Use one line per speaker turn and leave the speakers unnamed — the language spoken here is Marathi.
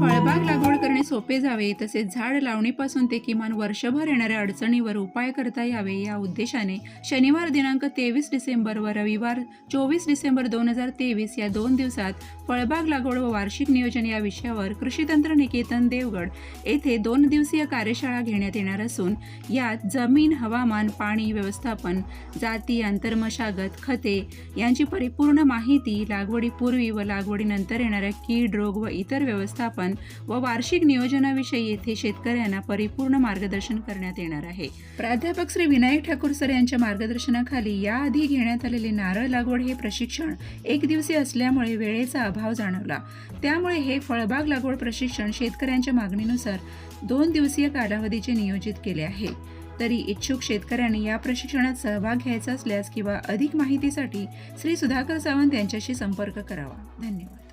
फळबाग लागवड करणे सोपे जावे तसेच झाड लावणीपासून ते किमान वर्षभर येणाऱ्या अडचणीवर उपाय करता यावे या उद्देशाने शनिवार दिनांक तेवीस डिसेंबर व रविवार चोवीस डिसेंबर दोन हजार तेवीस या दोन दिवसात फळबाग लागवड व वार्षिक नियोजन या विषयावर कृषीतंत्र निकेतन देवगड येथे दोन दिवसीय कार्यशाळा घेण्यात येणार असून यात जमीन हवामान पाणी व्यवस्थापन जाती आंतरमशागत खते यांची परिपूर्ण माहिती लागवडीपूर्वी व लागवडीनंतर येणाऱ्या कीड रोग व इतर व्यवस्थापन व वार्षिक नियोजनाविषयी येथे शेतकऱ्यांना परिपूर्ण मार्गदर्शन करण्यात येणार आहे. प्राध्यापक श्री विनायक ठाकूर सर यांच्या मार्गदर्शनाखाली याआधी घेण्यात आलेले नारळ लागवड हे प्रशिक्षण एक दिवसीय असल्यामुळे वेळेचा अभाव जाणवला. त्यामुळे हे फळबाग लागवड प्रशिक्षण शेतकऱ्यांच्या मागणीनुसार दोन दिवसीय कालावधीचे नियोजित केले आहे. तरी इच्छुक शेतकऱ्यांनी या प्रशिक्षणात सहभाग घ्यायचा असल्यास किंवा अधिक माहितीसाठी श्री सुधाकर सावंत यांच्याशी संपर्क करावा. धन्यवाद.